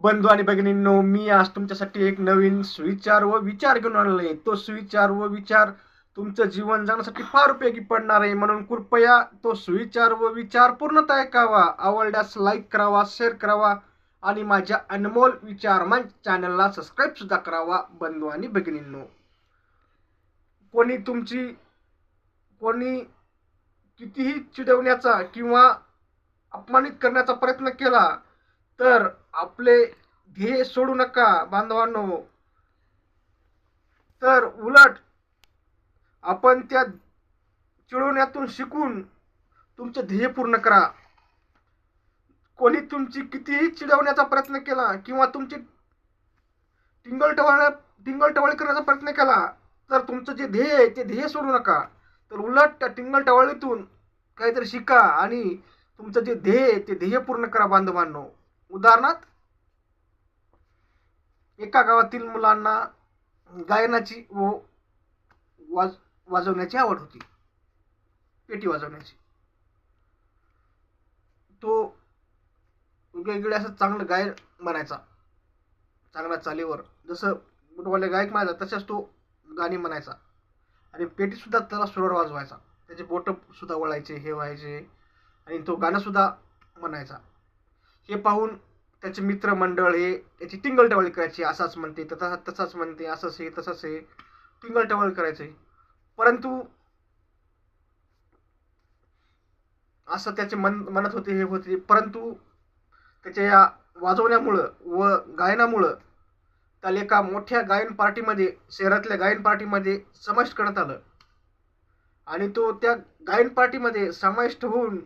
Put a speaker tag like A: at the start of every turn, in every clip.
A: बंधू आणि भगिनींनो मी आज तुमच्यासाठी एक नवीन सुविचार व विचार घेऊन आणले तो सुविचार व विचार तुमचं जीवन जगण्यासाठी फार उपयोगी पडणार आहे. म्हणून कृपया तो सुविचार व विचार पूर्णतः ऐकावा. आवडल्यास लाईक करावा शेअर करावा आणि माझ्या अनमोल विचार मंच चॅनलला सबस्क्राईब सुद्धा करावा बंधू आणि भगिनींनो. कोणी तुमची कोणी कितीही चिडवण्याचा किंवा अपमानित करण्याचा प्रयत्न केला तर आपले ध्येय सोडू नका बांधवांनो. तर उलट आपण त्या चिडवण्यातून शिकून तुमचं ध्येय पूर्ण करा. कोणी तुमची कितीही चिडवण्याचा प्रयत्न केला किंवा तुमची टिंगलटवाळ टवाळ करण्याचा प्रयत्न केला तर तुमचं जे ध्येय आहे ते ध्येय सोडू नका. तर उलट त्या टिंगलटवाळीतून काहीतरी शिका आणि तुमचं जे ध्येय आहे ते ध्येय पूर्ण करा बांधवांनो. उदाहरणार्थ एका गावातील मुलांना गायनाची व वाज वाजवण्याची आवड होती. पेटी वाजवण्याची. तो वेगवेगळे असं चांगलं गायन म्हणायचा. चांगल्या चालीवर. जसं मोठवाले गायक म्हणायचा तशाच तो गाणी म्हणायचा. आणि पेटीसुद्धा त्याला सुरावर वाजवायचा. त्याचे बोटं सुद्धा वळायचे हे व्हायचे. आणि तो गाणंसुद्धा म्हणायचा. हे पाहून त्याचे मित्रमंडळ हे त्याची टिंगलटवाळी करायची असाच म्हणते तसा तसाच म्हणते असंच हे तसंच हे टिंगलटवाळी करायचे परंतु असं त्याचे मन म्हणत होते हे होते. परंतु त्याच्या या वाजवण्यामुळं व गायनामुळं त्याला एका मोठ्या गायन पार्टीमध्ये शहरातल्या गायन पार्टीमध्ये समाविष्ट करण्यात आलं. आणि तो त्या गायन पार्टीमध्ये समाविष्ट होऊन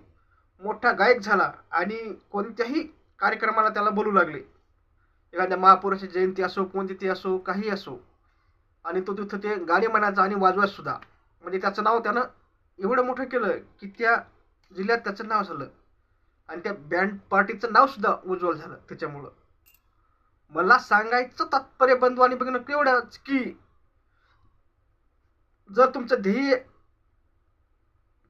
A: मोठा गायक झाला आणि कोणत्याही कार्यक्रमाला त्याला बोलू लागले. एखाद्या महापुरुषाची जयंती असो कोणती असो काही असो आणि तो तिथं ते गाणे म्हणायचा आणि वाजवायचा सुद्धा. म्हणजे त्याचं नाव त्यानं एवढं मोठं केलं की त्या जिल्ह्यात त्याचं नाव झालं. आणि त्या बँड पार्टीचं नाव सुद्धा उज्ज्वल झालं त्याच्यामुळं. मला सांगायचं तात्पर्य बंधू आणि बघणं एवढंच की जर तुमचं ध्येय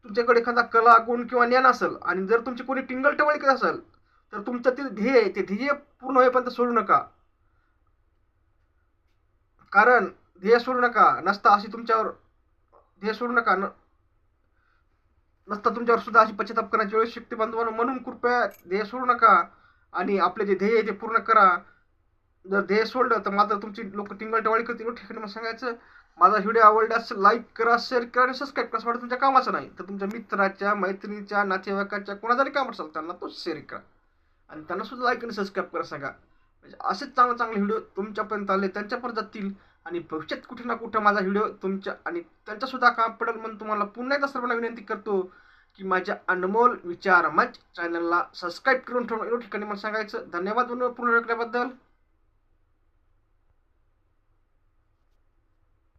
A: तुमच्याकडे एखादा कला गुण किंवा ज्ञान असेल आणि जर तुमची कोणी टिंगल टवळी करत असेल तर तुमचं ते ध्येय ते ध्येय पूर्ण होईपर्यंत सोडू नका. कारण ध्येय सोडू नका नसता अशी तुमच्यावर ध्येय सोडू नका न नसता तुमच्यावर सुद्धा अशी पश्चाताप करण्याची वेळ शक्ती बांधवांनो म्हणून कृपया ध्येय सोडू नका आणि आपले जे ध्येय आहे ते पूर्ण करा. जर ध्येय सोडलं तर मात्र तुमची लोक टिंगल टवाळी करतील ठिकाणी मला सांगायचं माझा व्हिडिओ आवडल्यास लाईक करा शेअर करा आणि सबस्क्राईब करा. वाटतं तुमच्या कामाचं नाही. तर तुमच्या मित्राच्या मैत्रिणीच्या नातेवाईकाच्या कोणा जरी काम असेल त्यांना तो शेअर करा. आणि त्यांना सुद्धा लाईक आणि सबस्क्राईब करा सांगा. म्हणजे असेच चांगले चांगले व्हिडिओ तुमच्यापर्यंत आले त्यांच्यापर्यंत जातील. आणि भविष्यात कुठे ना कुठं माझा व्हिडिओ तुमच्या आणि त्यांच्यासुद्धा काम पडेल म्हणून तुम्हाला पुन्हा एकदा सर्वांना विनंती करतो की माझ्या अनमोल विचार मंच चॅनलला सबस्क्राईब करून ठेवून ठिकाणी मला सांगायचं. धन्यवाद पूर्ण ऐकल्याबद्दल